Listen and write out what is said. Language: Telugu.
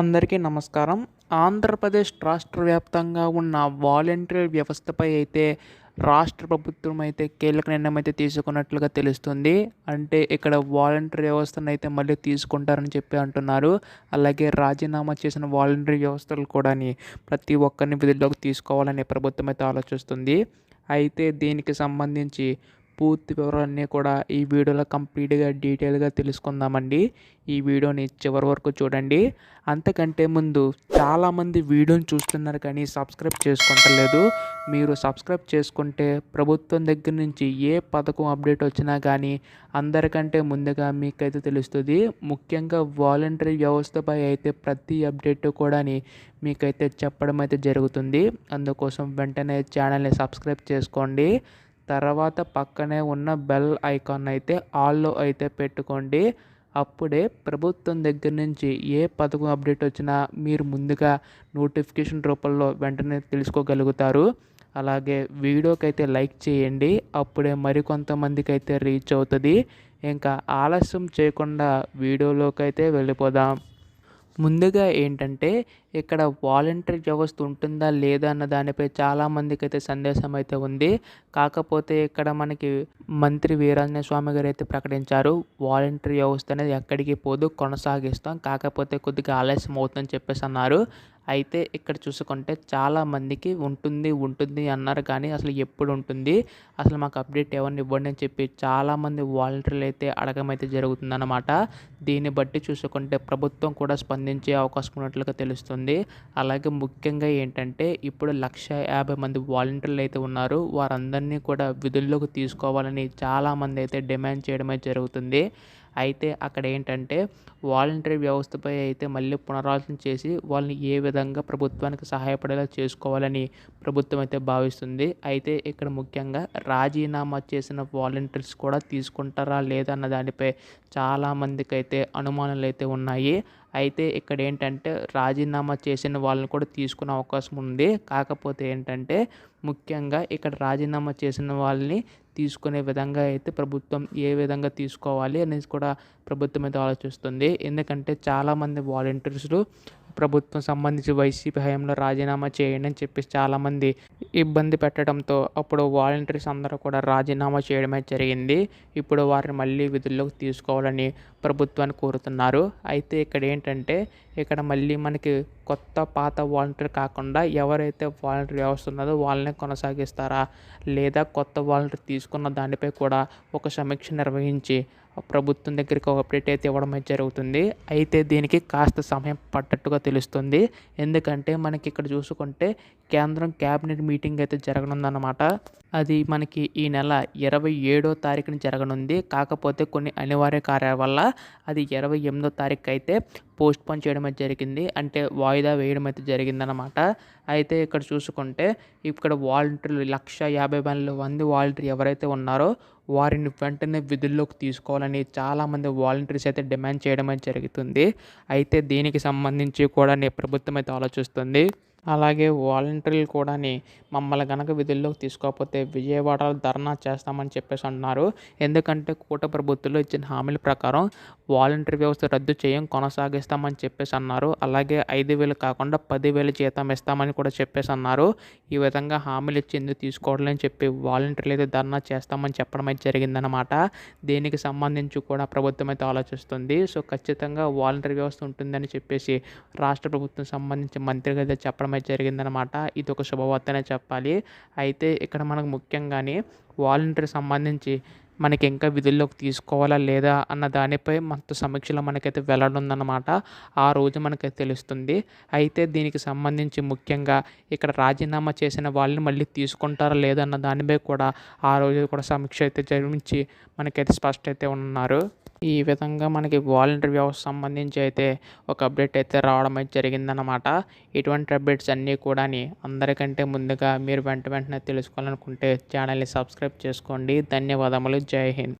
అందరికీ నమస్కారం. ఆంధ్రప్రదేశ్ రాష్ట్ర వ్యాప్తంగా ఉన్న వాలంటరీ వ్యవస్థపై అయితే రాష్ట్ర ప్రభుత్వం అయితే కీలక నిర్ణయం అయితే తీసుకున్నట్లుగా తెలుస్తుంది. అంటే ఇక్కడ వాలంటరీ వ్యవస్థను అయితే మళ్ళీ తీసుకుంటారని చెప్పి అంటున్నారు. అలాగే రాజీనామా చేసిన వాలంటరీ వ్యవస్థలు కూడా ప్రతి ఒక్కరిని విధుల్లోకి తీసుకోవాలని ప్రభుత్వం అయితే ఆలోచిస్తుంది. అయితే దీనికి సంబంధించి పూర్తి వివరాలన్నీ కూడా ఈ వీడియోలో కంప్లీట్గా డీటెయిల్గా తెలుసుకుందామండి. ఈ వీడియోని చివరి వరకు చూడండి. అంతకంటే ముందు చాలామంది వీడియోని చూస్తున్నారు కానీ సబ్స్క్రైబ్ చేసుకుంటలేదు మీరు సబ్స్క్రైబ్ చేసుకుంటే ప్రభుత్వం దగ్గర నుంచి ఏ పథకం అప్డేట్ వచ్చినా కానీ అందరికంటే ముందుగా మీకైతే తెలుస్తుంది. ముఖ్యంగా వాలంటరీ వ్యవస్థపై అయితే ప్రతి అప్డేట్ కూడా మీకైతే చెప్పడం అయితే జరుగుతుంది. అందుకోసం వెంటనే ఛానల్ని సబ్స్క్రైబ్ చేసుకోండి. తర్వాత పక్కనే ఉన్న బెల్ ఐకాన్ అయితే ఆల్లో అయితే పెట్టుకోండి. అప్పుడే ప్రభుత్వం దగ్గర నుంచి ఏ పథకం అప్డేట్ వచ్చినా మీరు ముందుగా నోటిఫికేషన్ రూపంలో వెంటనే తెలుసుకోగలుగుతారు. అలాగే వీడియోకి అయితే లైక్ చేయండి. అప్పుడే మరికొంతమందికి అయితే రీచ్ అవుతుంది. ఇంకా ఆలస్యం చేయకుండా వీడియోలోకి అయితే వెళ్ళిపోదాం. ముందుగా ఏంటంటే ఇక్కడ వాలంటరీ వ్యవస్థ ఉంటుందా లేదా అన్న దానిపై చాలామందికి అయితే సందేశం అయితే ఉంది. కాకపోతే ఇక్కడ మనకి మంత్రి వీరాంజనేయ స్వామి గారు అయితే ప్రకటించారు వాలంటరీ వ్యవస్థ అనేది ఎక్కడికి పోదు కొనసాగిస్తాం. కాకపోతే కొద్దిగా ఆలస్యం అవుతుందని చెప్పేసి అన్నారు. అయితే ఇక్కడ చూసుకుంటే చాలామందికి ఉంటుంది ఉంటుంది అన్నారు కానీ అసలు ఎప్పుడు ఉంటుంది? అసలు మాకు అప్డేట్ ఎవరిని ఇవ్వండి అని చెప్పి చాలామంది వాలంటీర్లు అయితే అడగమైతే అయితే జరుగుతుందన్నమాట. దీన్ని బట్టి చూసుకుంటే ప్రభుత్వం కూడా స్పందించే అవకాశం ఉన్నట్లుగా తెలుస్తుంది. అలాగే ముఖ్యంగా ఏంటంటే ఇప్పుడు లక్ష యాభై మంది వాలంటీర్లు అయితే ఉన్నారు. వారందరినీ కూడా విధుల్లోకి తీసుకోవాలని చాలామంది అయితే డిమాండ్ చేయడమే జరుగుతుంది. అయితే అక్కడ ఏంటంటే వాలంటరీ వ్యవస్థపై అయితే మళ్ళీ పునరాలోచన చేసి వాళ్ళని ఏ విధంగా ప్రభుత్వానికి సహాయపడేలా చేసుకోవాలని ప్రభుత్వం అయితే భావిస్తుంది. అయితే ఇక్కడ ముఖ్యంగా రాజీనామా చేసిన వాలంటీర్స్ కూడా తీసుకుంటారా లేదా అన్న దానిపై చాలామందికి అయితే అనుమానాలు అయితే ఉన్నాయి. అయితే ఇక్కడ ఏంటంటే రాజీనామా చేసిన వాళ్ళని కూడా తీసుకునే అవకాశం ఉంది. కాకపోతే ఏంటంటే ముఖ్యంగా ఇక్కడ రాజీనామా చేసిన వాళ్ళని తీసుకునే విధంగా అయితే ప్రభుత్వం ఏ విధంగా తీసుకోవాలి అనేది కూడా ప్రభుత్వం అయితే ఆలోచిస్తుంది. ఎందుకంటే చాలామంది వాలంటీర్స్లు ప్రభుత్వం సంబంధించి వైసీపీ హయాంలో రాజీనామా చేయండి అని చెప్పేసి చాలామంది ఇబ్బంది పెట్టడంతో అప్పుడు వాలంటీర్స్ అందరూ కూడా రాజీనామా చేయడమే జరిగింది. ఇప్పుడు వారిని మళ్ళీ విధుల్లోకి తీసుకోవాలని ప్రభుత్వాన్ని కోరుతున్నారు. అయితే ఇక్కడ ఏంటంటే ఇక్కడ మళ్ళీ మనకి కొత్త పాత వాలంటీర్ కాకుండా ఎవరైతే వాలంటీర్ వ్యవస్థ ఉన్నదో వాళ్ళనే కొనసాగిస్తారా? లేదా కొత్త వాలంటీర్ తీసుకున్న దానిపై కూడా ఒక సమీక్ష నిర్వహించి ప్రభుత్వం దగ్గరికి ఒక అప్డేట్ అయితే ఇవ్వడం జరుగుతుంది. అయితే దీనికి కాస్త సమయం పట్టట్టుగా తెలుస్తుంది. ఎందుకంటే మనకి ఇక్కడ చూసుకుంటే కేంద్రం క్యాబినెట్ మీటింగ్ అయితే జరగనుందన్నమాట. అది మనకి ఈ నెల ఇరవై ఏడో తారీఖున జరగనుంది. కాకపోతే కొన్ని అనివార్య కార్యాల వల్ల అది ఇరవై ఎనిమిదో తారీఖు అయితే పోస్ట్ పోన్ చేయడం అయితే జరిగింది. అంటే వాయిదా వేయడం అయితే జరిగిందనమాట అయితే ఇక్కడ చూసుకుంటే ఇక్కడ వాలంటీర్లు లక్ష యాభై మంది వాలంటీర్ ఎవరైతే ఉన్నారో వారిని వెంటనే విధుల్లోకి తీసుకోవాలని చాలామంది వాలంటీర్స్ అయితే డిమాండ్ చేయడం అయితే జరుగుతుంది. అయితే దీనికి సంబంధించి కూడా ప్రభుత్వం అయితే ఆలోచిస్తుంది. అలాగే వాలంటీర్లు కూడా మమ్మల్ని కనుక విధుల్లోకి తీసుకోకపోతే విజయవాడలో ధర్నా చేస్తామని చెప్పేసి అంటున్నారు ఎందుకంటే కూట ప్రభుత్వంలో ఇచ్చిన హామీల ప్రకారం వాలంటీర్ వ్యవస్థ రద్దు చేయం కొనసాగిస్తామని చెప్పేసి అన్నారు. అలాగే ఐదు వేలు కాకుండా పదివేలు జీతం ఇస్తామని కూడా చెప్పేసి అన్నారు. ఈ విధంగా హామీలు ఇచ్చి ఎందుకు తీసుకోవట్లేని చెప్పి వాలంటీర్లు అయితే ధర్నా చేస్తామని చెప్పడం జరిగిందనమాట దీనికి సంబంధించి కూడా ప్రభుత్వం అయితే ఆలోచిస్తుంది. సో ఖచ్చితంగా వాలంటరీ వ్యవస్థ ఉంటుందని చెప్పేసి రాష్ట్ర ప్రభుత్వం సంబంధించి మంత్రి అయితే చెప్పడం అయితే జరిగిందనమాట ఇది ఒక శుభవార్తనే చెప్పాలి. అయితే ఇక్కడ మనకు ముఖ్యంగానే వాలంటరీ సంబంధించి మనకి ఇంకా విధుల్లోకి తీసుకోవాలా లేదా అన్న దానిపై మొత్తం సమీక్షలో మనకైతే వెల్లడుందన్నమాట. ఆ రోజు మనకైతే తెలుస్తుంది. అయితే దీనికి సంబంధించి ముఖ్యంగా ఇక్కడ రాజీనామా చేసిన వాళ్ళని మళ్ళీ తీసుకుంటారా లేదా అన్న దానిపై కూడా ఆ రోజు కూడా సమీక్ష అయితే జరిపించి మనకైతే స్పష్ట అయితే ఉన్నారు. ఈ విధంగా మనకి వాలంటీర్ వ్యవస్థ సంబంధించి అయితే ఒక అప్డేట్ అయితే రావడం అయితే జరిగిందనమాట ఇటువంటి అప్డేట్స్ అన్నీ కూడా అందరికంటే ముందుగా మీరు వెంట వెంటనే తెలుసుకోవాలనుకుంటే ఛానల్ని సబ్స్క్రైబ్ చేసుకోండి. ధన్యవాదములు. జై హింద్.